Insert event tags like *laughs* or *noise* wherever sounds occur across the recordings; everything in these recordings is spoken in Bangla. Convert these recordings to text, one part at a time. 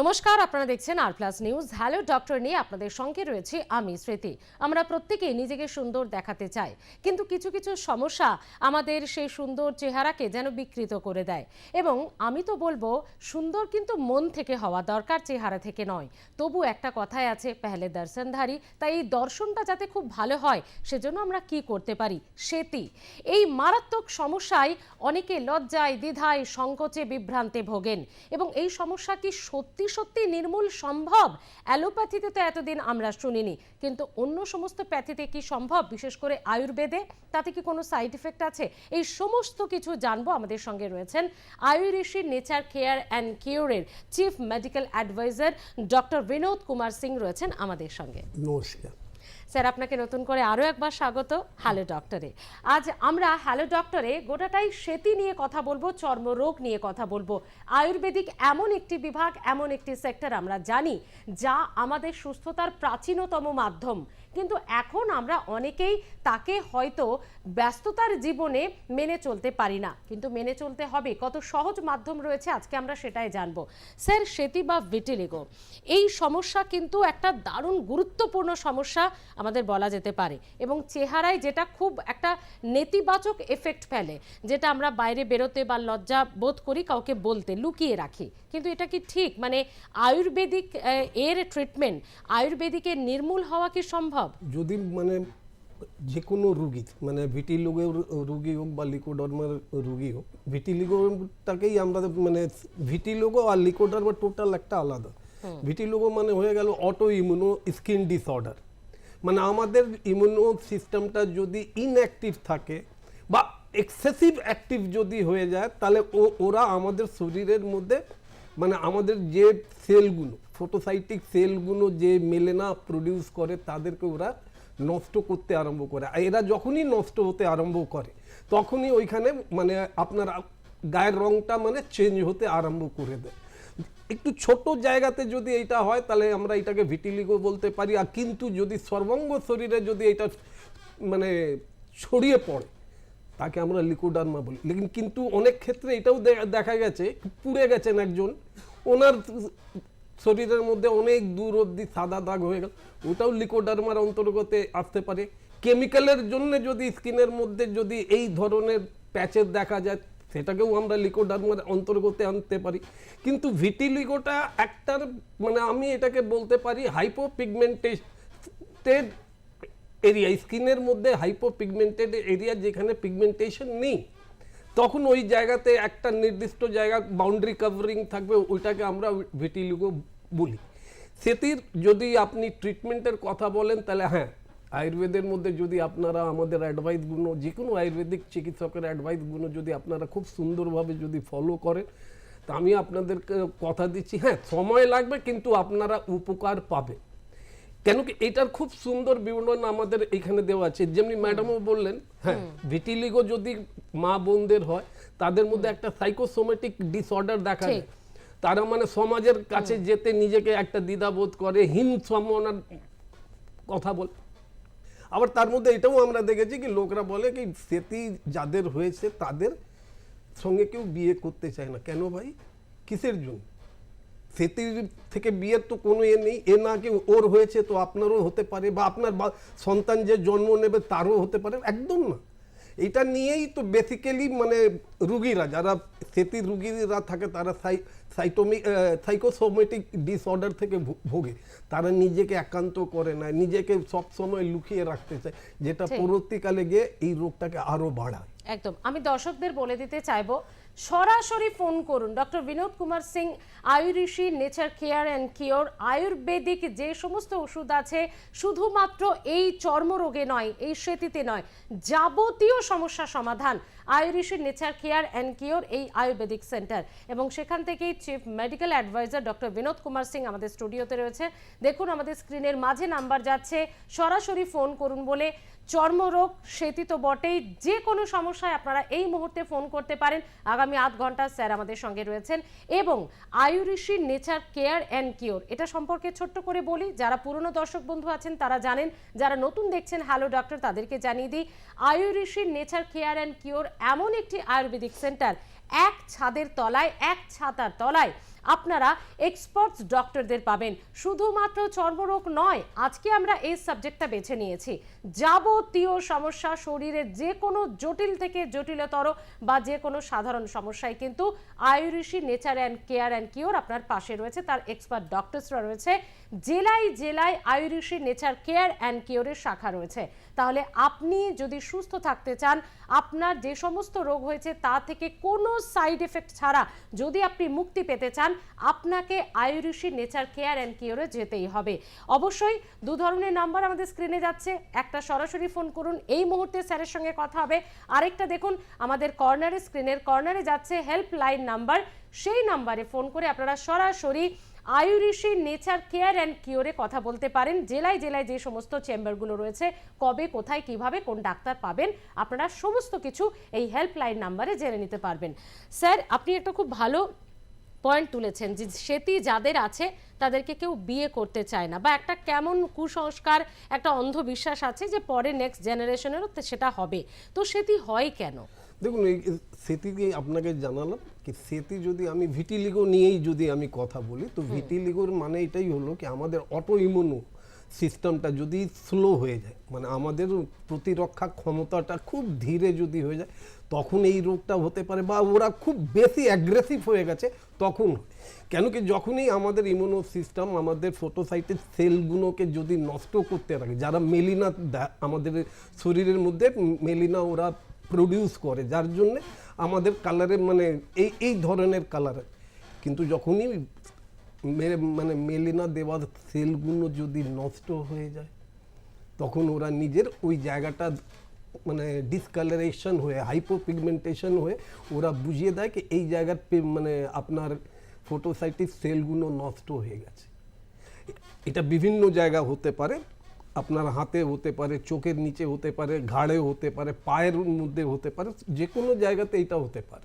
নমস্কার, আপনারা দেখছেন R plus news hello doctor নিয়ে আপনাদের সঙ্গে রয়েছে আমি স্মৃতি। আমরা প্রত্যেকেই নিজেকে সুন্দর দেখাতে চাই, কিন্তু কিছু কিছু সমস্যা আমাদের সেই সুন্দর চেহারাকে যেন বিকৃত করে দেয়। এবং আমি তো বলব, সুন্দর কিন্তু মন থেকে হওয়া দরকার, চেহারা থেকে নয়। তবু একটা কথাই আছে, পেহলে দর্শনধারী, তাই এই দর্শনটা যাতে খুব ভালো হয়, সেজন্য আমরা কি করতে পারি? সেটি। এই মারাত্মক সমস্যায় অনেকে লজ্জায়, দ্বিধায়, সংকোচে, বিভ্রান্তে ভোগেন। এবং এই সমস্যা কি সত্যি সত্যি নির্মূল সম্ভব? অ্যালোপ্যাথিতে তো এতদিন আমরা শুনিনি। কিন্তু অন্য সমস্ত প্যাথিতে কি সম্ভব? বিশেষ করে আয়ুর্বেদে? তাতে কি কোনো সাইড ইফেক্ট আছে? এই সমস্ত কিছু জানব আমাদের সঙ্গে রয়েছেন Ayurishi nature care and কিউরের chief medical advisor doctor Binod Kumar Singh রয়েছেন আমাদের সঙ্গে। নমস্কার। স্যার, আপনাকে নতুন করে আরও একবার স্বাগত হ্যালো ডক্টরে। আজ আমরা হ্যালো ডক্টরে গোটাটাই সেতি নিয়ে কথা বলব, চর্মরোগ নিয়ে কথা বলব। আয়ুর্বেদিক এমন একটি বিভাগ, এমন একটি সেক্টর আমরা জানি যা আমাদের সুস্থতার প্রাচীনতম মাধ্যম। কিন্তু এখন আমরা অনেকেই তাকে হয়তো ব্যস্ততার জীবনে মেনে চলতে পারি না। কিন্তু মেনে চলতে হবে। কত সহজ মাধ্যম রয়েছে, আজকে আমরা সেটাই জানব। স্যার সেতি বা ভিটিলিগো, এই সমস্যা কিন্তু একটা দারুণ গুরুত্বপূর্ণ সমস্যা আমাদের বলা যেতে পারে এবং চেহারায় যেটা খুব একটা নেতিবাচক এফেক্ট ফেলে, যেটা আমরা বাইরে বেরোতে বা লজ্জা বোধ করি, কাউকে বলতে, লুকিয়ে রাখি। কিন্তু এটা কি ঠিক? মানে আয়ুর্বেদিক এর ট্রিটমেন্ট আয়ুর্বেদিকের নির্মূল হওয়া কি সম্ভব? যদি মানে যে কোনো রুগী মানে ভিটিলিগোর রুগী হোক বা লিকোডার্মার রুগী হোক ভিটিলিগোটাকেই আমরা মানে ভিটিলিগো আর লিকোডার্মা টোটাল একটা আলাদা। ভিটিলিগো মানে হয়ে গেল অটো ইমিউনো স্কিন ডিসঅর্ডার। মানে আমাদের ইমিউনো সিস্টেমটা যদি ইনঅ্যাক্টিভ থাকে বা এক্সেসিভ অ্যাক্টিভ যদি হয়ে যায় তাহলে ও ওরা আমাদের শরীরের মধ্যে মানে আমাদের যে সেলগুলো ফটোসাইটিক সেলগুলো যে মেলেনা প্রডিউস করে, তাদেরকে ওরা নষ্ট করতে আরম্ভ করে। আর এরা যখনই নষ্ট হতে আরম্ভ করে, তখনই ওইখানে মানে আপনার গায়ের রংটা মানে চেঞ্জ হতে আরম্ভ করে দেয়। একটু ছোট জায়গাতে যদি এটা হয়, তাহলে আমরা এটাকে ভিটিলিগো বলতে পারি। আর কিন্তু যদি সর্বাঙ্গ শরীরে যদি এটা মানে ছড়িয়ে পড়ে, তাকে আমরা লিকোডার্মা বলি। লেকিন কিন্তু অনেক ক্ষেত্রে এটাও দেখা গেছে, পুড়ে গেছেন একজন, ওনার শরীরের মধ্যে অনেক দূর অবধি সাদা দাগ হয়ে গেল। ওটাও লিকোডার্মার অন্তর্গত আসতে পারে। কেমিক্যালের জন্য যদি স্কিনের মধ্যে যদি এই ধরনের প্যাচের দেখা যায়, সেটাকেও আমরা লিকোডার্মার অন্তর্গতে আনতে পারি। কিন্তু ভিটিলিগোটা একটার মানে আমি এটাকে বলতে পারি হাইপোপিগমেন্টেড এরিয়া। স্কিনের মধ্যে হাইপোপিগমেন্টেড এরিয়া যেখানে পিগমেন্টেশন নেই। তখন ওই জায়গাতে একটা নির্দিষ্ট জায়গা বাউন্ডারি কভারিং থাকবে, ওইটাকে আমরা ভিটিলিগো বলি। সেটির যদি আপনি ট্রিটমেন্টের কথা বলেন, তাহলে হ্যাঁ আয়ুর্বেদের মধ্যে যদি আপনারা আমাদের অ্যাডভাইসগুলো যে কোনো আয়ুর্বেদিক চিকিৎসকের অ্যাডভাইসগুলো যদি আপনারা খুব সুন্দরভাবে যদি ফলো করেন, তা আমি আপনাদেরকে কথা দিচ্ছি। হ্যাঁ সময় লাগবে, কিন্তু আপনারা উপকার পাবেন। কেন কি এটার খুব সুন্দর বিবরণ আমাদের এখানে দেওয়া আছে। যেমনি ম্যাডামও বললেন হ্যাঁ ভিটিলিগো যদি মা বোনদের হয় তাদের মধ্যে একটা সাইকোসোমেটিক ডিসঅর্ডার দেখা যায়। তারা মানে সমাজের কাছে যেতে নিজেকে একটা দ্বিধাবোধ করে হীন সম্মানার কথা বল। আবার তার মধ্যে এটাও আমরা দেখেছি কি লোকরা বলে কি সেটি যাদের হয়েছে তাদের সঙ্গে কেউ বিয়ে করতে চায় না। কেন ভাই? কিসের জন্য? সেটির থেকে বিয়ের তো কোনো এ নেই। এ না কি ওর হয়েছে তো আপনারও হতে পারে বা আপনার সন্তান যে জন্ম নেবে তারও হতে পারে একদম না। এটা নিয়েই তো বেসিক্যালি মানে রুগীরা যারা সেতির রুগীরা থাকে তারা সাইটোমিক সাইকোসোমেটিক ডিসঅর্ডার থেকে ভোগে। তারা নিজেকে একান্ত করে না নিজেকে সবসময় লুকিয়ে রাখতে চায় যেটা পরবর্তীকালে গিয়ে এই রোগটাকে আরও বাড়ায়। একদম। আমি দর্শকদের বলে দিতে চাইব সরাসরি ফোন করুন। Doctor Binod Kumar Singh Ayurishi nature care and cure, ayurvedic যে সমস্ত ওষুধ আছে, শুধুমাত্র এই চর্মরোগে নয়, এই সেতিতে নয়, যাবতীয় সমস্যা সমাধান Ayurishi nature care and cure এই আয়ুর্বেদিক সেন্টার। এবং সেখান থেকেই chief medical advisor doctor Binod Kumar Singh আমাদের স্টুডিওতে রয়েছে। দেখুন, আমাদের স্ক্রিনের মাঝে নাম্বার যাচ্ছে, সরাসরি ফোন করুন বলে চর্মরোগ সেতি তো বটেই। যে কোনো সমস্যায় আপনারা এই মুহূর্তে ফোন করতে পারেন। আগামী আধ ঘণ্টা স্যার আমাদের সঙ্গে রয়েছেন এবং Ayurishi nature care and cure. এটা সম্পর্কে ছোট্ট করে বলি, যারা পুরনো দর্শক বন্ধু আছেন, তারা জানেন, যারা নতুন দেখছেন, হ্যালো ডক্টর তাদেরকে জানিয়ে দিই Ayurishi nature care and cure এমন একটি আয়ুর্বেদিক সেন্টার, এক ছাদের তলায়, এক ছাতার তলায়। আপনারা এক্সপার্টস ডক্টরদের পাবেন। শুধুমাত্র চর্মরোগ নয়, আজকে আমরা এই সাবজেক্টটা বেছে নিয়েছি। যাবতীয় সমস্যা শরীরের যে কোনো জটিল থেকে জটিলতর বা যে কোনো সাধারণ সমস্যায় কিন্তু Ayurishi nature and care and cure আপনার পাশে রয়েছে। তার এক্সপার্ট ডক্টরসরা রয়েছে। জেলায় জেলায় আয়ুরিশি নেচার কেয়ার অ্যান্ড কিওরের শাখা রয়েছে। তাহলে আপনি যদি সুস্থ থাকতে চান, আপনার যে সমস্ত রোগ হয়েছে তা থেকে কোনো সাইড এফেক্ট ছাড়া যদি আপনি মুক্তি পেতে চান, আপনাকে আয়ুরিশি নেচার কেয়ার অ্যান্ড কিওরে যেতেই হবে। অবশ্যই দু ধরনের নাম্বার আমাদের স্ক্রিনে যাচ্ছে, একটা সরাসরি ফোন করুন, এই মুহূর্তে স্যারের সঙ্গে কথা হবে। আরেকটা দেখুন, আমাদের কর্নারে, স্ক্রিনের কর্নারে যাচ্ছে হেল্পলাইন নাম্বার, সেই নাম্বারে ফোন করে আপনারা সরাসরি আয়ুরিশি নেচার কেয়ার অ্যান্ড কিওরে কথা বলতে পারেন। জেলায় জেলায় যে সমস্ত চেম্বারগুলো রয়েছে, কবে, কোথায়, কীভাবে, কোন ডাক্তার পাবেন, আপনারা সমস্ত কিছু এই হেল্পলাইন নাম্বারে জেনে নিতে পারবেন। স্যার, আপনি একটা খুব ভালো পয়েন্ট তুলেছেন যে সেটি যাদের আছে, তাদেরকে কেউ বিয়ে করতে চায় না বা একটা কেমন কুসংস্কার, একটা অন্ধবিশ্বাস আছে যে পরে নেক্সট জেনারেশনেরও সেটা হবে। তো সেটি হয় কেন? দেখুন এই সেটিকে আপনাকে জানালাম কি সেটি যদি আমি ভিটিলিগো নিয়েই যদি আমি কথা বলি তো ভিটিলিগোর মানে এটাই হলো কি আমাদের অটো ইমিউনো সিস্টেমটা যদি স্লো হয়ে যায় মানে আমাদের প্রতিরক্ষা ক্ষমতাটা খুব ধীরে যদি হয়ে যায় তখন এই রোগটা হতে পারে বা ওরা খুব বেশি অ্যাগ্রেসিভ হয়ে গেছে তখন কেন কি যখনই আমাদের ইমিউনো সিস্টেম আমাদের ফটোসাইটের সেলগুলোকে যদি নষ্ট করতে থাকে যারা মেলিনা আমাদের শরীরের মধ্যে মেলিনা ওরা প্রডিউস করে, যার জন্য আমাদের কালারে মানে এই এই ধরনের কালার কিন্তু যখনই মানে মেলিনা দেওয়ার সেলগুলো যদি নষ্ট হয়ে যায়, তখন ওরা নিজের ওই জায়গাটা মানে ডিসকালারেশন হয়ে হাইপোপিগমেন্টেশন হয়ে ওরা বুঝিয়ে দেয় কি এই জায়গার মানে আপনার ফটোসাইটিক সেলগুলো নষ্ট হয়ে গেছে। এটা বিভিন্ন জায়গা হতে পারে আপনার হাতে হতে পারে চোখের নিচে হতে পারে ঘাড়ে হতে পারে পায়ের মধ্যে হতে পারে যে কোনো জায়গাতে এটা হতে পারে।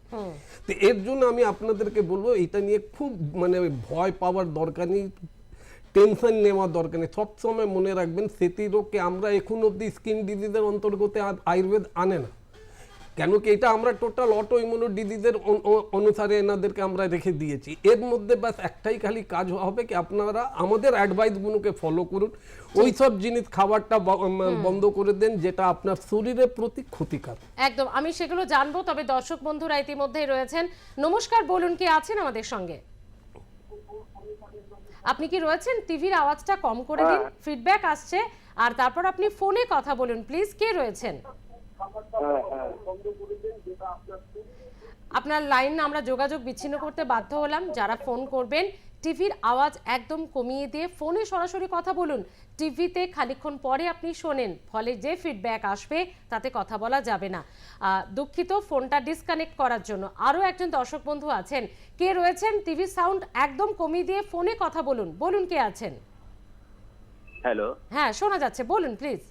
তো এর জন্য আমি আপনাদেরকে বলব এটা নিয়ে খুব মানে ভয় পাওয়ার দরকার নেই টেনশন নেওয়ার দরকার নেই। সবসময় মনে রাখবেন সেতি রোগকে আমরা এখন অব্দি স্কিন ডিজিজের অন্তর্গত আয়ুর্বেদ আনে না। কেন কি এটা আমরা টোটাল অটো ইমিউনো ডিজিজের অনুসারে এনাদেরকে আমরা রেখে দিয়েছি। এর মধ্যে ব্যাস একটাই খালি কাজ হবে কি আপনারা আমাদের অ্যাডভাইসগুলোকে ফলো করুন। ওই সব জিনিস খাবারটা বন্ধ করে দেন যেটা আপনার শরীরের প্রতি ক্ষতিকার। একদম আমি সেগুলো জানব তবে দর্শক বন্ধুরা ইতিমধ্যেই রয়েছেন। নমস্কার বলুন কি আছেন আমাদের সঙ্গে? আপনি কি রয়েছেন? টিভির আওয়াজটা কম করে দিন ফিডব্যাক আসছে। আর তারপর আপনি ফোনে কথা বলুন প্লিজ কে রয়েছেন? আপনার লাইন আমরা যোগাযোগ বিচ্ছিন্ন করতে বাধ্য হলাম। যারা ফোন করবেন টিভির আওয়াজ একদম কমিয়ে দিয়ে ফোনে সরাসরি কথা বলুন। টিভিতে খানিকক্ষণ পরে আপনি শোনেন ফলে যে ফিডব্যাক আসবে তাতে কথা বলা যাবে না। দুঃখিত ফোনটা ডিসকানেক্ট করার জন্য। আরও একজন দর্শক বন্ধু আছেন। কে রয়েছেন? টিভি সাউন্ড একদম কমিয়ে দিয়ে ফোনে কথা বলুন। বলুন কে আছেন? হ্যালো হ্যাঁ শোনা যাচ্ছে। বলুন প্লিজ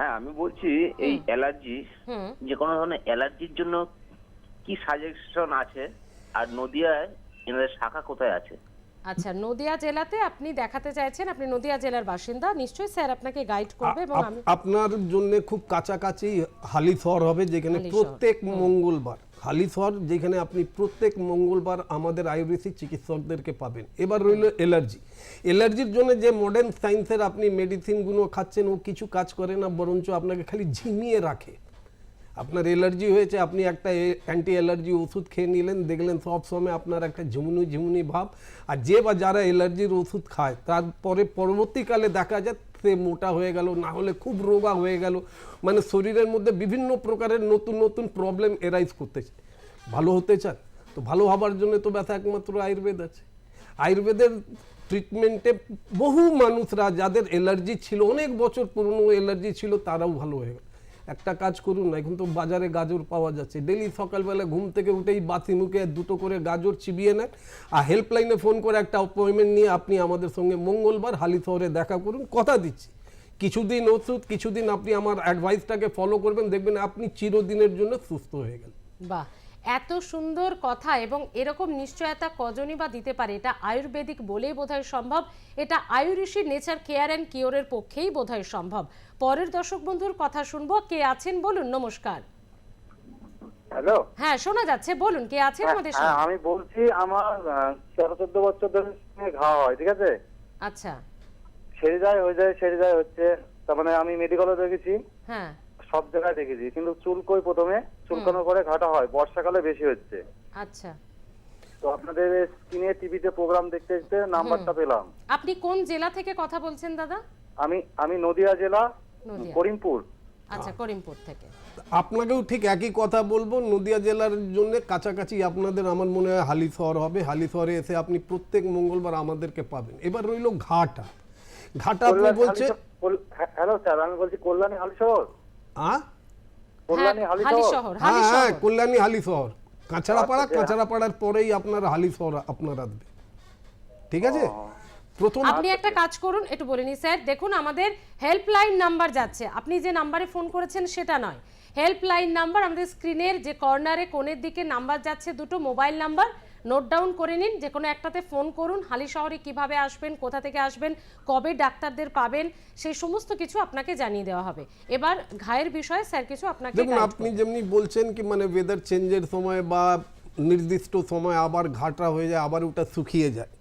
হ্যাঁ আমি বলছি এই অ্যালার্জি যে কোনো ধরনের অ্যালার্জির জন্য কি সাজেশন আছে? আর নদিয়ায় এনাদের শাখা কোথায় আছে? আচ্ছা নদিয়া জেলাতে আপনি দেখাতে চাইছেন আপনি নদিয়া জেলার বাসিন্দা। নিশ্চয়ই স্যার আপনাকে গাইড করবে এবং আমি আপনার জন্য খুব কাছাকাছি হালিফর হবে যেখানে প্রত্যেক মঙ্গলবার হালিশহর যেখানে আপনি প্রত্যেক মঙ্গলবার আমাদের আয়ুর্বেদিক চিকিৎসকদেরকে পাবেন। এবার রইল এলার্জি। এলার্জির জন্য যে মডার্ন সায়েন্সের আপনি মেডিসিনগুলো খাচ্ছেন, ও কিছু কাজ করে না, বরঞ্চ আপনাকে খালি ঝিমিয়ে রাখে। আপনার এলার্জি হয়েছে, আপনি একটা অ্যান্টি অ্যালার্জি ওষুধ খেয়ে নিলেন, দেখলেন সব সময় আপনার একটা ঝিমুনি ঝিমুনি ভাব। আর যে বা যারা অ্যালার্জির ওষুধ খায়, তারপরে পরবর্তীকালে দেখা যায় সে মোটা হয়ে গেল, না হলে খুব রোগা হয়ে গেল। মানে শরীরের মধ্যে বিভিন্ন প্রকারের নতুন নতুন প্রবলেম এরাইজ করতেছে ভালো হতে চান তো ভালো হবার জন্য তো ব্যথা একমাত্র আয়ুর্বেদ আছে। আয়ুর্বেদের ট্রিটমেন্টে বহু মানুষরা, যাদের অ্যালার্জি ছিল, অনেক বছর পুরনো অ্যালার্জি ছিল, তারাও ভালো হয়ে গেল। একটা কাজ করুন না এখন তো বাজারে গাজর পাওয়া যাচ্ছে। ডেলি সকালবেলা ঘুম থেকে উঠেই বাসি মুখে দুটো করে গাজর চিবিয়ে নেন আর হেল্পলাইনে ফোন করে একটা অ্যাপয়েন্টমেন্ট নিয়ে আপনি আমাদের সঙ্গে মঙ্গলবার হালি শহরে দেখা করুন, কথা দিচ্ছি। কিছুদিন ওষুধ, কিছুদিন আপনি আমার অ্যাডভাইসটাকে ফলো করবেন, দেখবেন আপনি চিরদিনের জন্য সুস্থ হয়ে গেলেন। বাহ! এত সুন্দর কথা এবং এরকম নিশ্চয়তা কজনই বা দিতে পারে? এটা আয়ুর্বেদিক বলেই বোধহয় সম্ভব। এটা আয়ুরিশি নেচার কেয়ার অ্যান্ড কিওরের পক্ষেই বোধহয় সম্ভব। পরের দর্শক বন্ধুর কথা শুনব। কে আছেন বলুন নমস্কার। হ্যালো। হ্যাঁ শোনা যাচ্ছে। বলুন কে আছেন আমাদের হ্যাঁ সঙ্গে আমি বলছি আমার তেরো চোদ্দ বছর ধরে ঘা হয় ঠিক আছে? আচ্ছা। সেরে যায় হয়ে যায় সেরে যায় হচ্ছে। তার মানে আমি মেডিকেলে দেখেছি হ্যাঁ। সব জায়গায় দেখেছি কিন্তু চুলকোই প্রথমে চুলকানোর পরে ঘাটা হয় বর্ষাকালে বেশি হচ্ছে। আচ্ছা। তো আপনাদের স্কিনে টিভিতে প্রোগ্রাম দেখতে দেখতে নাম্বারটা পেলাম। আপনি কোন জেলা থেকে কথা বলছেন দাদা? আমি আমি নদিয়া জেলা করিমপুর। আচ্ছা করিমপুর থেকে। আপনাকেও ঠিক একই কথা বলব নদিয়া জেলার জন্য কাছাকাছি আপনাদের আমার মনে হয় হালিশহর হবে। হালিশহরে এসে আপনি প্রত্যেক মঙ্গলবার আমাদেরকে পাবেন। এবার রইল ঘাটা। ঘাটা আপনি বলছে হ্যাঁ, হ্যালো স্যার আমি বলছি কল্যাণী হালিশহর? কল্যাণী হ্যাঁ, হ্যাঁ হ্যাঁ কল্যাণী হালিশহর কাঁচড়াপাড়া আচ্ছা, কাঁচড়াপাড়ার পরেই আপনার হালিশহর আপনার আসবে। ঠিক আছে? প্রথম আপনি একটা কাজ করুন একটু বলে নি স্যার। দেখুন আমাদের হেল্পলাইন নাম্বার যাচ্ছে। আপনি যে নাম্বারে ফোন করেছেন সেটা নয়। হেল্পলাইন নাম্বার আমাদের স্ক্রিনের যে কর্নারে কোণের দিকে নাম্বার যাচ্ছে দুটো মোবাইল নাম্বার নোট ডাউন করে নিন যে কোনো একটাতে ফোন করুন হালি শহরে কীভাবে আসবেন কোথা থেকে আসবেন কবে ডাক্তারদের পাবেন সেই সমস্ত কিছু আপনাকে জানিয়ে দেওয়া হবে। এবার ঘায়ের বিষয়ে স্যার কিছু আপনাকে দেখুন আপনি যেমনি বলছেন কি মানে ওয়েদার চেঞ্জের সময় বা নির্দিষ্ট সময় আবার ঘাটা হয়ে যায় আবার ওটা শুকিয়ে যায়।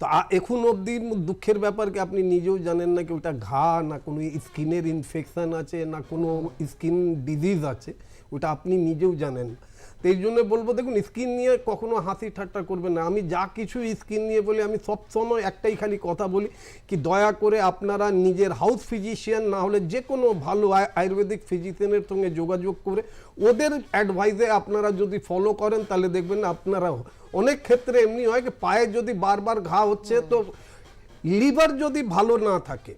তো এখন অবধি দুঃখের ব্যাপার কি আপনি নিজেও জানেন না কি ওটা ঘা না কোনো স্কিনের ইনফেকশন আছে না কোনো স্কিন ডিজিজ আছে ওটা আপনি নিজেও জানেন না। তো এই জন্য বলব, দেখুন স্কিন নিয়ে কখনো হাসি ঠাট্টা করবেন না। আমি যা কিছু স্কিন নিয়ে বলি, আমি সবসময় একটাই খালি কথা বলি কি, দয়া করে আপনারা নিজের হাউস ফিজিশিয়ান না হলে যে কোনো ভালো আয়- আয়ুর্বেদিক ফিজিশিয়ানের সঙ্গে যোগাযোগ করে ওদের অ্যাডভাইসে আপনারা যদি ফলো করেন, তাহলে দেখবেন আপনারা অনেক ক্ষেত্রে এমনি হয় কি, পায়ে যদি বারবার ঘা হচ্ছে, তো লিভার যদি ভালো না থাকে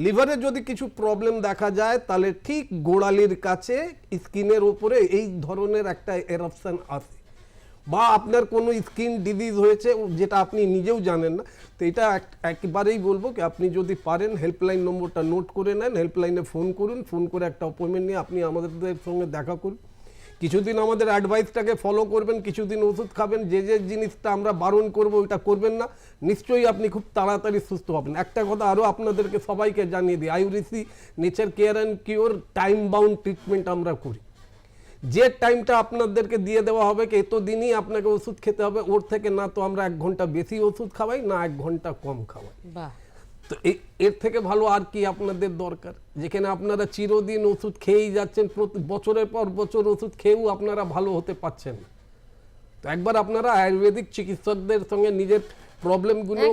লিভারে যদি কিছু প্রবলেম দেখা যায়, তাহলে ঠিক গোড়ালির কাছে স্কিনের উপরে এই ধরনের একটা এরপশান আসে। বা আপনার কোনো স্কিন ডিজিজ হয়েছে, যেটা আপনি নিজেও জানেন না, তো এটা এক- একেবারেই বলব কি, আপনি যদি পারেন হেল্পলাইন নম্বরটা নোট করে নেন হেল্পলাইনে ফোন করুন ফোন করে একটা অ্যাপয়েন্টমেন্ট নিয়ে আপনি আমাদের সঙ্গে দেখা করুন। কিছুদিন আমাদের অ্যাডভাইসটাকে ফলো করবেন, কিছুদিন ওষুধ খাবেন, যে যে জিনিসটা আমরা বারণ করব ওইটা করবেন না। নিশ্চয়ই আপনি খুব তাড়াতাড়ি সুস্থ হবেন। একটা কথা আরও আপনাদেরকে সবাইকে জানিয়ে দিই Ayurishi nature care and cure time bound treatment আমরা করি। যে টাইমটা আপনাদেরকে দিয়ে দেওয়া হবে, কি এত দিনই আপনাকে ওষুধ খেতে হবে, ওর থেকে না তো আমরা এক ঘণ্টা বেশি ওষুধ খাওয়াই, না এক ঘণ্টা কম খাওয়াই। তো এর থেকে ভালো আর কি আপনাদের দরকার? যেখানে আপনারা চিরদিন ওষুধ খেয়েই যাচ্ছেন প্রতি বছরের পর বছর ওষুধ খেয়েও আপনারা ভালো হতে পারছেন তো একবার আপনারা আয়ুর্বেদিক চিকিৎসকদের সঙ্গে নিজের প্রবলেমগুলো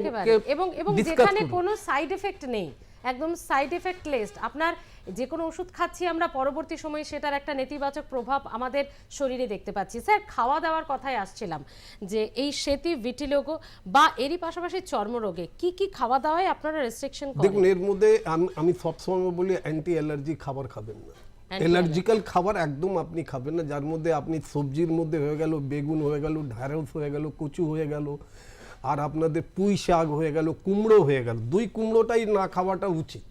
এবং এবং যেখানে কোনো সাইড এফেক্ট নেই। একদম সাইড এফেক্ট লিস্ট আপনার যে কোনো ওষুধ খাচ্ছি আমরা পরবর্তী সময়ে সেটার একটা নেতিবাচক প্রভাব আমাদের শরীরে দেখতে পাচ্ছি। স্যার খাওয়া দাওয়ার কথায় আসছিলাম যে এই সেতি ভিটিলোগো বা এরই পাশাপাশি চর্মরোগে কি কি খাওয়া দাওয়ায় আপনারা রেস্ট্রিকশন দেখুন এর মধ্যে আমি- সবসময় বলি অ্যান্টি অ্যালার্জি খাবার খাবেন না। অ্যালার্জিক্যাল খাবার একদম আপনি খাবেন না যার মধ্যে আপনি সবজির মধ্যে হয়ে গেল বেগুন হয়ে গেল ঢ্যাঁড়স হয়ে গেল কচু হয়ে গেল। আর আপনাদের পুঁই শাক হয়ে গেল কুমড়ো হয়ে গেল দুই কুমড়োটাই না খাওয়াটা উচিত।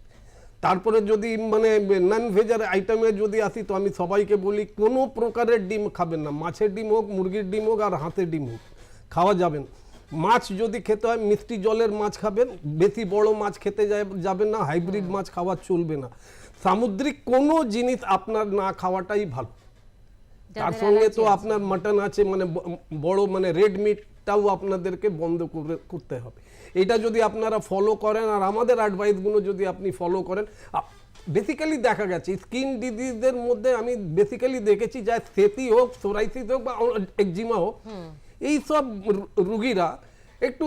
তারপরে যদি মানে নন ভেজার আইটেমে যদি আসি তো আমি সবাইকে বলি কোনো প্রকারের ডিম খাবেন না। মাছের ডিম হোক মুরগির ডিম হোক আর হাঁসের ডিম হোক খাওয়া যাবে না। মাছ যদি খেতে হয় মিষ্টি জলের মাছ খাবেন বেশি বড় মাছ খেতে যাবেন না হাইব্রিড মাছ খাওয়া চলবে না। সামুদ্রিক কোনো জিনিস আপনার না খাওয়াটাই ভালো। তার সঙ্গে তো আপনার মাটন আছে মানে বড় মানে রেড মিটটাও আপনাদেরকে বন্ধ করে করতে হবে। এটা যদি আপনারা ফলো করেন আর আমাদের অ্যাডভাইসগুলো যদি আপনি ফলো করেন বেসিক্যালি দেখা গেছে স্কিন ডিজিজের মধ্যে আমি বেসিক্যালি দেখেছি যা সেতি হোক সোরাইসিস হোক বা একজিমা হোক এইসব রুগীরা একটু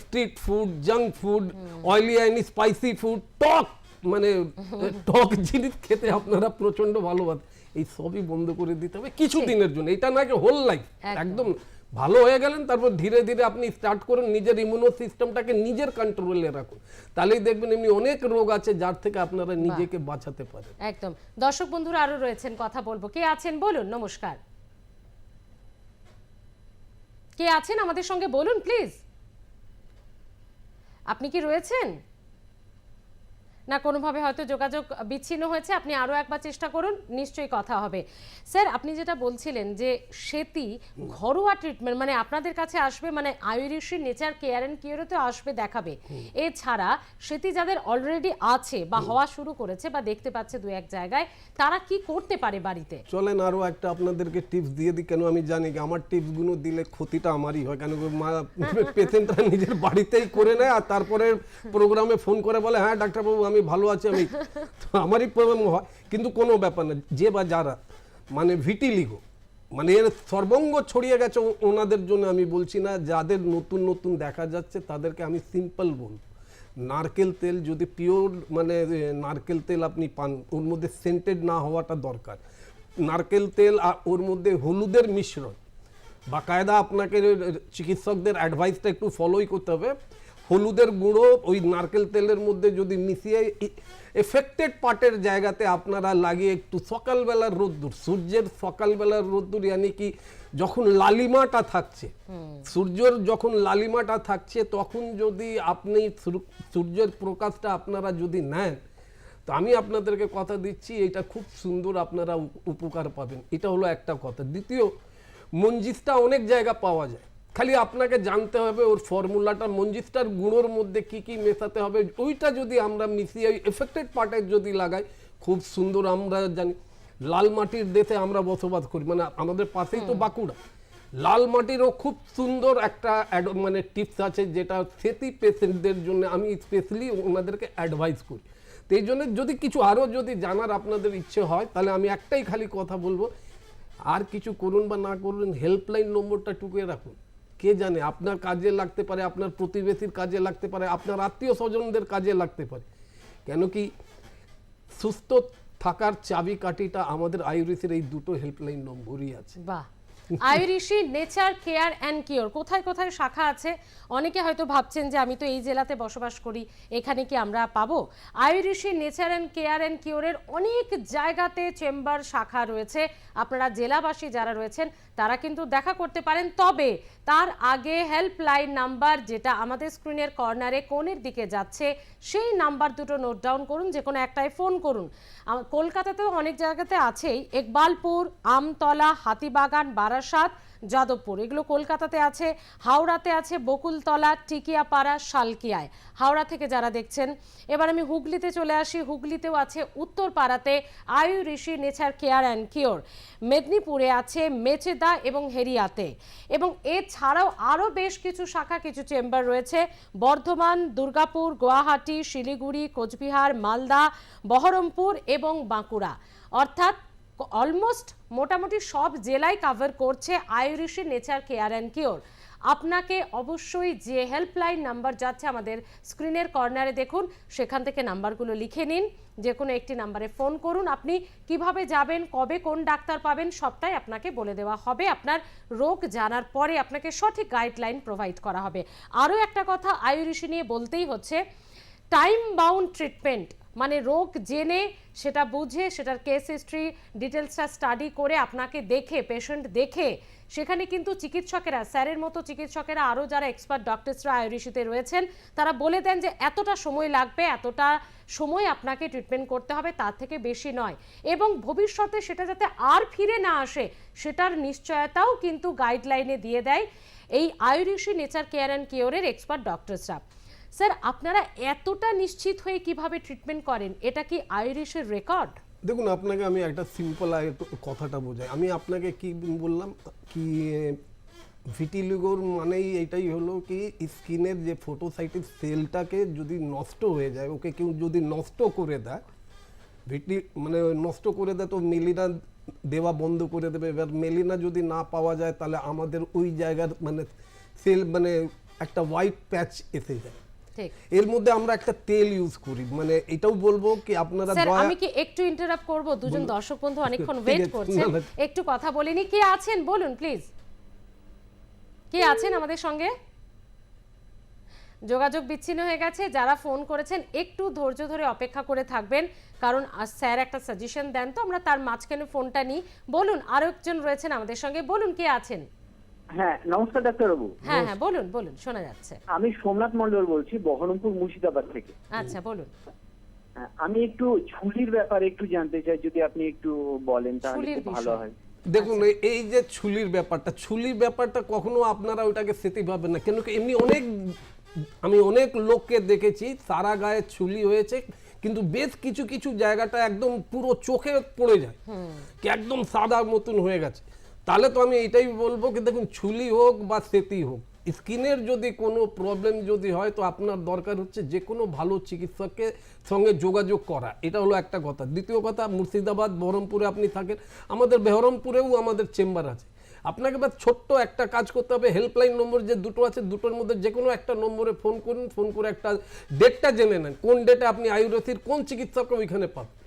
street food junk food oily and spicy food টক মানে *laughs* টক জিনিস খেতে আপনারা প্রচণ্ড ভালোবাসেন। এই সবই বন্ধ করে দিতে হবে। কিছু দিনের জন্য এটা নাকি হোল লাইফ একদম। ভালো হয়ে গেলেন তারপর ধীরে ধীরে আপনি স্টার্ট করুন নিজের ইমিউনো সিস্টেমটাকে নিজের কন্ট্রোলে রাখুন। তাহলেই দেখবেন এমনি অনেক রোগ আছে যার থেকে আপনারা নিজেকে বাঁচাতে পারেন। একদম। দর্শক বন্ধুরা আরও রয়েছেন কথা বলব। কে আছেন? বলুন নমস্কার। কে আছেন আমাদের সঙ্গে? বলুন প্লিজ আপনি কি রয়েছেন? না কোনোভাবে হয়তো যোগাযোগ বিচ্ছিন্ন হয়েছে আপনি আরও একবার চেষ্টা করুন নিশ্চয়ই কথা হবে। স্যার আপনি যেটা বলছিলেন যে সেতি ঘরোয়া ট্রিটমেন্ট মানে আপনাদের কাছে আসবে মানে আয়ুরিশি নেচার কেয়ার অ্যান্ড কিওরে তো আসবে দেখাবে। এছাড়া সেতি যাদের অলরেডি আছে বা হওয়া শুরু করেছে বা দেখতে পাচ্ছে দু এক জায়গায় তারা কি করতে পারে বাড়িতে? চলেন আরও একটা আপনাদেরকে টিপস দিয়ে দিই কেন আমি জানি আমার টিপসগুলো দিলে ক্ষতিটা আমারই হয় কেন মা *laughs* পেশেন্টরা নিজের বাড়িতেই করে নেয় আর তারপরে প্রোগ্রামে ফোন করে বলে হ্যাঁ ডাক্তারবাবু আমি ভালো আছি আমি *laughs* আমারই প্রবলেম হয়। কিন্তু কোনো ব্যাপার না যে বা যারা মানে ভিটিলিগো মানে এর সর্বঙ্গ ছড়িয়ে গেছে ওনাদের জন্য আমি বলছি না যাদের নতুন নতুন দেখা যাচ্ছে তাদেরকে আমি সিম্পল বলব। নারকেল তেল যদি পিওর মানে নারকেল তেল আপনি পান ওর মধ্যে সেন্টেড না হওয়াটা দরকার। নারকেল তেল আর ওর মধ্যে হলুদের মিশ্রণ। বাকায়দা আপনাকে চিকিৎসকদের অ্যাডভাইসটা একটু ফলোই করতে হবে। হলুদের গুঁড়ো ওই নারকেল তেলের মধ্যে যদি মিশিয়ে এফেক্টেড পার্টের জায়গাতে আপনারা লাগিয়ে একটু সকালবেলার রোদ্দুর সূর্যের সকালবেলার রোদ্দুর ইয়ানি কি যখন লালিমাটা থাকছে সূর্যের যখন লালিমাটা থাকছে তখন যদি আপনি সূর্যের প্রকাশটা আপনারা যদি নেন তো আমি আপনাদেরকে কথা দিচ্ছি এটা খুব সুন্দর আপনারা উপকার পাবেন। এটা হলো একটা কথা। দ্বিতীয় মঞ্জিসটা অনেক জায়গা পাওয়া যায়। খালি আপনাকে জানতে হবে ওর ফর্মুলাটা মঞ্জিসটার গুঁড়োর মধ্যে কি কি মেশাতে হবে ওইটা যদি আমরা মিশিয়ে এফেক্টেড পার্টে যদি লাগাই খুব সুন্দর আমরা জানি। লাল মাটির দেশে আমরা বসবাস করি মানে আমাদের পাশেই তো বাঁকুড়া। লাল মাটিরও খুব সুন্দর একটা মানে টিপস আছে যেটা সেতি পেশেন্টদের জন্য আমি স্পেশালি ওনাদেরকে অ্যাডভাইস করি। তো এই জন্য যদি কিছু আরও যদি জানার আপনাদের ইচ্ছে হয় তাহলে আমি একটাই খালি কথা বলব আর কিছু করুন বা না করুন হেল্পলাইন নম্বরটা টুকে রাখুন। কে জানে? আপনার কাজে লাগতে পারে, আপনার প্রতিবেশীর কাজে লাগতে পারে, আপনার আত্মীয় স্বজনদের কাজে লাগতে পারে। কেন কি সুস্থ থাকার চাবি চাবিকাঠিটা আমাদের আয়ুরিসের এই দুটো হেল্পলাইন নম্বরই আছে। বাহ। Ayurishi nature care and cure. কোথায় কোথায় শাখা আছে? অনেকে হয়তো ভাবছেন যে আমি তো এই জেলাতে বসবাস করি, এখানে কি আমরা পাবো? Ayurishi nature and care and কিওরের অনেক জায়গাতে চেম্বার শাখা রয়েছে। আপনারা জেলাবাসী যারা রয়েছেন, তারা কিন্তু দেখা করতে পারেন। তবে তার আগে হেল্পলাইন নাম্বার যেটা আমাদের স্ক্রিনের কর্নারে কোণের দিকে যাচ্ছে, সেই নাম্বার দুটো নোট ডাউন করুন, যে কোনো একটাই ফোন করুন। কলকাতাতেও অনেক জায়গাতে আছেই, একবালপুর, আমতলা, হাতিবাগান, বারাসাত যাদবপুর। এগুলো কলকাতাতে আছে, হাওড়াতে আছে, বকুলতলা, টিকিয়াপাড়া, শালকিয়ায়। হাওড়া থেকে যারা দেখছেন, এবার আমি হুগলিতে চলে আসি। হুগলিতেও আছে উত্তরপাড়াতে Ayurishi nature care and cure. মেদিনীপুরে আছে মেচেদা এবং হেরিয়াতে। এবং এছাড়াও আরও বেশ কিছু শাখা, কিছু চেম্বার রয়েছে। বর্ধমান, দুর্গাপুর, গুয়াহাটি, শিলিগুড়ি, কোচবিহার, মালদা, বহরমপুর এবং বাঁকুড়া। অর্থাৎ অলমোস্ট মোটামুটি সব জেলায় কাভার করছে Ayurishi nature care and cure আপনাকে অবশ্যই যে হেল্পলাইন নাম্বার যাচ্ছে আমাদের স্ক্রিনের কর্নারে দেখুন, সেখান থেকে নাম্বারগুলো লিখে নিন। যে কোনো একটি নাম্বারে ফোন করুন। আপনি কীভাবে যাবেন, কবে কোন ডাক্তার পাবেন, সবটাই আপনাকে বলে দেওয়া হবে। আপনার রোগ জানার পরে আপনাকে সঠিক গাইডলাইন প্রোভাইড করা হবে। আরও একটা কথা আয়ুরিশি নিয়ে বলতেই হচ্ছে টাইম বাউন্ড ট্রিটমেন্ট মানে রোগ জেনে সেটা বুঝে, সেটার কেস হিস্ট্রি ডিটেলসটা স্টাডি করে আপনাকে দেখে পেশেন্ট দেখে, সেখানে কিন্তু চিকিৎসকেরা, স্যারের মতো চিকিৎসকেরা আরও যারা এক্সপার্ট ডক্টরসরা আয়ুরিশিতে রয়েছেন, তারা বলে দেন যে এতটা সময় লাগবে, এতটা সময় আপনাকে ট্রিটমেন্ট করতে হবে, তার থেকে বেশি নয়। এবং ভবিষ্যতে সেটা যাতে আর ফিরে না আসে, সেটার নিশ্চয়তাও কিন্তু গাইডলাইনে দিয়ে দেয় এই আয়ুরিশি নেচার কেয়ার অ্যান্ড কিওরের এক্সপার্ট ডক্টরসরা স্যার আপনারা এতটা নিশ্চিত হয়ে কীভাবে ট্রিটমেন্ট করেন? এটা কি আইরিশের রেকর্ড দেখুন, আপনাকে আমি একটা সিম্পল কথাটা বোঝাই। আমি আপনাকে কি বললাম? কি ভিটিলিগোর মানেই এটাই হলো কি, স্কিনের যে ফটোসাইটিক সেলটাকে যদি নষ্ট হয়ে যায়, ওকে কেউ যদি নষ্ট করে দেয় ভিটি মানে নষ্ট করে দেয় তো মেলিনা দেওয়া বন্ধ করে দেবে। এবার মেলিনা যদি না পাওয়া যায়, তাহলে আমাদের ওই জায়গার মানে সেল মানে একটা হোয়াইট প্যাচ এসে যায়। এর মধ্যে আমরা একটা তেল ইউজ করি। মানে এটাও বলব কি আপনারা স্যার আমি কি একটু ইন্টারাপ্ট করব? দুজন দর্শক বন্ধু অনেকক্ষণ ওয়েট করছেন। একটু কথা বলিনি কে আছেন? বলুন প্লিজ কে আছেন আমাদের সঙ্গে? যোগাযোগ বিচ্ছিন্ন হয়ে গেছে। যারা ফোন করেছেন একটু ধৈর্য ধরে অপেক্ষা করে থাকবেন। কারণ স্যার একটা সাজেশন দেন তো আমরা তার মাঝখানে ফোনটা নিই। বলুন আরও একজন রয়েছেন আমাদের সঙ্গে। বলুন কে আছেন? হ্যাঁ নমস্কার ডাক্তারবাবু হ্যাঁ হ্যাঁ বলুন বলুন শোনা যাচ্ছে। আমি সোমনাথ মন্ডল বলছি বহরমপুর মুর্শিদাবাদ থেকে। আচ্ছা বলুন। হ্যাঁ, আমি একটু ঝুলির ব্যাপারে একটু জানতে চাই যদি আপনি একটু বলেন তাহলে খুব ভালো হয়। দেখুন এই- এই যে ছুলির ব্যাপারটা ছুলির ব্যাপারটা কখনো আপনারা ওটাকে স্মৃতি পাবেন না কেন এমনি অনেক আমি অনেক লোককে দেখেছি সারা গায়ে ছুলি হয়েছে কিন্তু বেশ কিছু কিছু জায়গাটা একদম পুরো চোখে পড়ে যায়। একদম সাদা মতন হয়ে গেছে। তাহলে তো আমি এটাই বলব কি দেখুন, ছুলি হোক বা সেতি হোক, স্কিনের যদি কোনো প্রবলেম যদি হয়, তো আপনার দরকার হচ্ছে যে কোনো ভালো চিকিৎসকের সঙ্গে যোগাযোগ করা। এটা হলো একটা কথা। দ্বিতীয় কথা, মুর্শিদাবাদ, বহরমপুরে আপনি থাকেন। আমাদের বেহরমপুরেও আমাদের চেম্বার আছে। আপনাকে বাস ছোট্ট একটা কাজ করতে হবে। হেল্পলাইন নম্বর যে দুটো আছে, দুটোর মধ্যে যে কোনো একটা নম্বরে ফোন করুন ফোন করে একটা ডেটটা জেনে নেন। কোন ডেটে আপনি আয়ুর্বেদির কোন চিকিৎসককে ওইখানে পাবেন।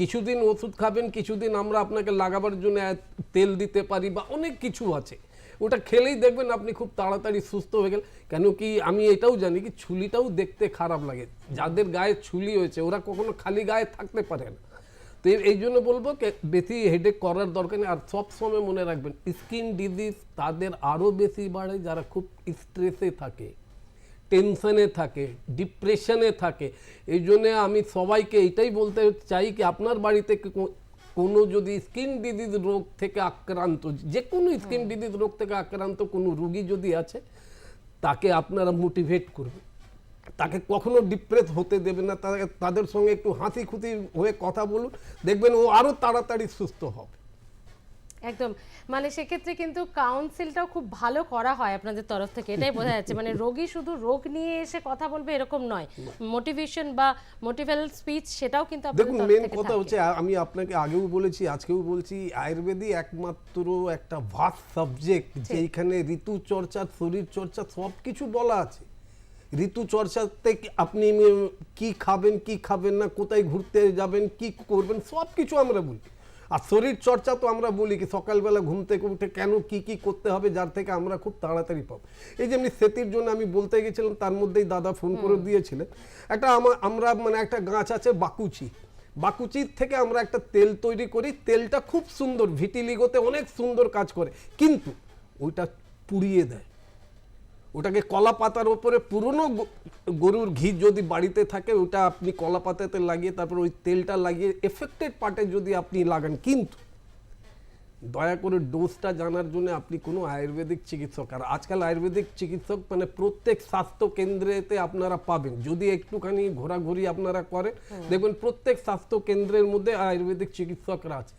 কিছুদিন ওষুধ খাবেন, কিছুদিন আমরা আপনাকে লাগাবার জন্য তেল দিতে পারি বা অনেক কিছু আছে। ওটা খেলেই দেখবেন আপনি খুব তাড়াতাড়ি সুস্থ হয়ে গেল কেন কি আমি এটাও জানি কি ছুলিটাও দেখতে খারাপ লাগে। যাদের গায়ে ছুলি হয়েছে, ওরা কখনো খালি গায়ে থাকতে পারে না। তো এই- জন্য বলব বেশি হেডেক করার দরকার নেই। আর সব সময় মনে রাখবেন স্কিন ডিজিজ তাদের আরও বেশি বাড়ে যারা খুব স্ট্রেসে থাকে। টেনশনে থাকে ডিপ্রেশনে থাকে। এই জন্য আমি সবাইকে এটাই বলতে চাই কি আপনার বাড়িতে কোনো যদি স্কিন ডিজিজ রোগ থেকে আক্রান্ত যে কোনো স্কিন ডিজিজ রোগ থেকে আক্রান্ত কোনো রুগী যদি আছে তাকে আপনারা মোটিভেট করবেন তাকে কখনো ডিপ্রেস হতে দেবে না। তাদের সঙ্গে একটু হাসি খুশি হয়ে কথা বলুন। দেখবেন ও আরও তাড়াতাড়ি সুস্থ হবে। একদম। মানে সেক্ষেত্রে কিন্তু কাউন্সিলটাও খুব ভালো করা হয় আপনাদের তরফ থেকে এটাই বোঝা যাচ্ছে। মানে রোগী শুধু রোগ নিয়ে এসে কথা বলবে এরকম নয় মোটিভেশন বা মোটিভেল স্পিচ সেটাও কিন্তু দেখুন মেন কথা হচ্ছে আমি আপনাকে আগেও বলেছি আজকেও বলছি আয়ুর্বেদই একমাত্র একটা ভাস সাবজেক্ট যেখানে ঋতু চর্চা শরীর চর্চা সব কিছু বলা আছে। ঋতু চর্চাতে আপনি কি খাবেন কি খাবেন না কোথায় ঘুরতে যাবেন কি করবেন সব কিছু আমরা বলি। আর শরীর চর্চা তো আমরা বলি কি সকালবেলা ঘুম থেকে উঠে কেন কি কি করতে হবে যার থেকে আমরা খুব তাড়াতাড়ি পাবো। এই যে এমনি সেতির জন্য আমি বলতে গেছিলাম তার মধ্যেই দাদা ফোন করে দিয়েছিলেন। একটা আমা- আমরা মানে একটা গাছ আছে বাকুচি। বাকুচির থেকে আমরা একটা তেল তৈরি করি তেলটা খুব সুন্দর ভিটিলিগোতে অনেক সুন্দর কাজ করে। কিন্তু ওইটা পুড়িয়ে দেয়। ওটাকে কলা পাতার ওপরে পুরনো গরুর ঘি যদি বাড়িতে থাকে ওটা আপনি কলা পাতাতে লাগিয়ে তারপর ওই তেলটা লাগিয়ে এফেক্টেড পার্টে যদি আপনি লাগান। কিন্তু দয়া করে ডোজটা জানার জন্য আপনি কোনো আয়ুর্বেদিক চিকিৎসক। আর আজকাল আয়ুর্বেদিক চিকিৎসক মানে প্রত্যেক স্বাস্থ্য কেন্দ্রেতে আপনারা পাবেন। যদি একটুখানি ঘোরাঘুরি আপনারা করেন দেখবেন প্রত্যেক স্বাস্থ্য কেন্দ্রের মধ্যে আয়ুর্বেদিক চিকিৎসকরা আছে।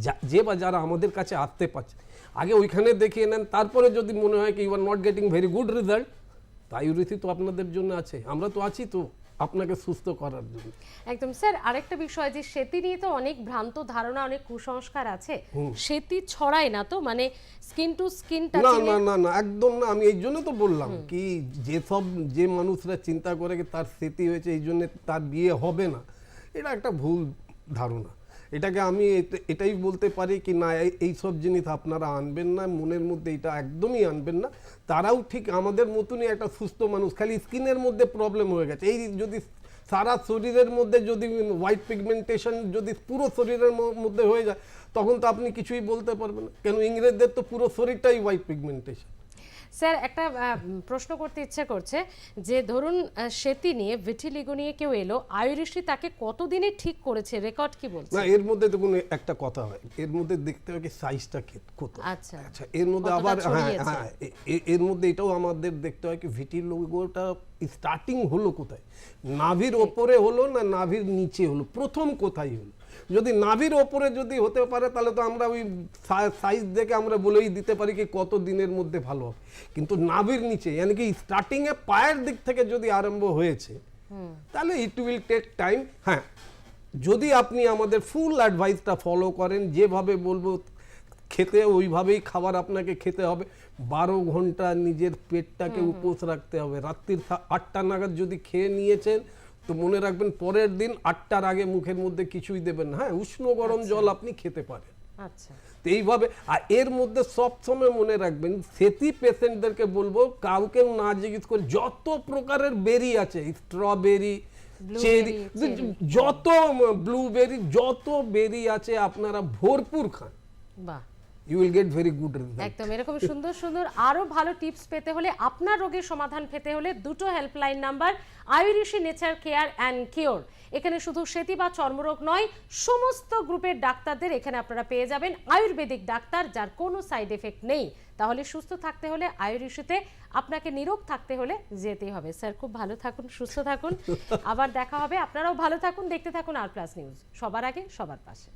যা- যে বা যারা আমাদের কাছে আসতে পারছে। আগে ওইখানে দেখিয়ে নেন তারপরে যদি মনে হয় কি you are not getting very good result ayurvedic তো আপনাদের জন্য আছে। আমরা তো আছি তো আপনাকে সুস্থ করার জন্য। একদম স্যার আরেকটা বিষয় যে সেতি নিয়ে তো অনেক ভ্রান্ত ধারণা অনেক কুসংস্কার আছে। সেতি ছড়ায় না তো? মানে স্কিন টু স্কিন না না না না একদম না আমি এই জন্য তো বললাম কি যেসব যে মানুষরা চিন্তা করে কি তার স্মৃতি হয়েছে এই জন্য তার বিয়ে হবে না এটা একটা ভুল ধারণা। এটাকে আমি এট- এটাই বলতে পারি কি না, এই- সব জিনিস আপনারা আনবেন না, মনের মধ্যে এটা একদমই আনবেন না। তারাও ঠিক আমাদের মতনই একটা সুস্থ মানুষ, খালি স্কিনের মধ্যে প্রবলেম হয়ে গেছে। এই যদি সারা শরীরের মধ্যে যদি হোয়াইট পিগমেন্টেশন যদি পুরো শরীরের মধ্যে হয়ে যায়, তখন তো আপনি কিছুই বলতে পারবেন কেন, ইংরেজদের তো পুরো শরীরটাই হোয়াইট পিগমেন্টেশন স্যার একটা প্রশ্ন করতে ইচ্ছে করছে যে ধরুন সেতি নিয়ে ভিটিলিগো নিয়ে কেউ এলো আয়ুরিষি তাকে কতদিনে ঠিক করেছে? রেকর্ড কি বলছে? না এর মধ্যে দেখুন একটা কথা হয় এর মধ্যে দেখতে হয় কি সাইজটা কত। আচ্ছা। আচ্ছা এর মধ্যে আবার হ্যাঁ হ্যাঁ এর মধ্যে এটাও আমাদের দেখতে হয় কি ভিটির লোগোটা স্টার্টিং হলো কোথায়? নাভির ওপরে হলো না নাভির নিচে হলো? প্রথম কোথায় হলো? যদি নাভির ওপরে যদি হতে পারে তাহলে তো আমরা ওই সাইজ দেখে আমরা বলেই দিতে পারি কি কত দিনের মধ্যে ভালো হবে। কিন্তু নাভির নিচে মানে কি স্টার্টিংয়ে পায়ের দিক থেকে যদি আরম্ভ হয়েছে তাহলে ইট উইল টেক টাইম হ্যাঁ যদি আপনি আমাদের ফুল অ্যাডভাইসটা ফলো করেন যেভাবে বলব খেতে ওইভাবেই খাবার আপনাকে খেতে হবে। বারো ঘণ্টা নিজের পেটটাকে উপোস রাখতে হবে। রাত্রির আটটা নাগাদ যদি খেয়ে নিয়েছেন তো মনে রাখবেন পরের দিন আটটার আগে মুখের মধ্যে কিছুই দেবেন হ্যাঁ উষ্ণ গরম জল আপনি খেতে পারেন। আচ্ছা। তো এইভাবে আর এর মধ্যে সবসময় মনে রাখবেন সেতি পেশেন্টদেরকে বলব কাউকে না জিজ্ঞেস করে যত প্রকারের বেরি আছে স্ট্রবেরি চেরি যত ব্লুবেরি যত বেরি আছে আপনারা ভরপুর খান। বাহ। You will get very good result একদম, এরকম সুন্দর সুন্দর আরও ভালো টিপস পেতে হলে, আপনার রোগের সমাধান পেতে হলে দুটো helpline number Ayurishi nature care and cure এখানে শুধু সেতি বা চর্মরোগ নয়, সমস্ত গ্রুপের ডাক্তারদের এখানে আপনারা পেয়ে যাবেন আয়ুর্বেদিক ডাক্তার, যার কোনো সাইড এফেক্ট নেই। তাহলে সুস্থ থাকতে হলে আয়ুরিশিতে আপনাকে নিরোগ থাকতে হলে যেতেই হবে। স্যার, খুব ভালো থাকুন, সুস্থ থাকুন। আবার দেখা হবে। আপনারাও ভালো থাকুন, দেখতে থাকুন আর প্লাস নিউজ সবার আগে, সবার পাশে।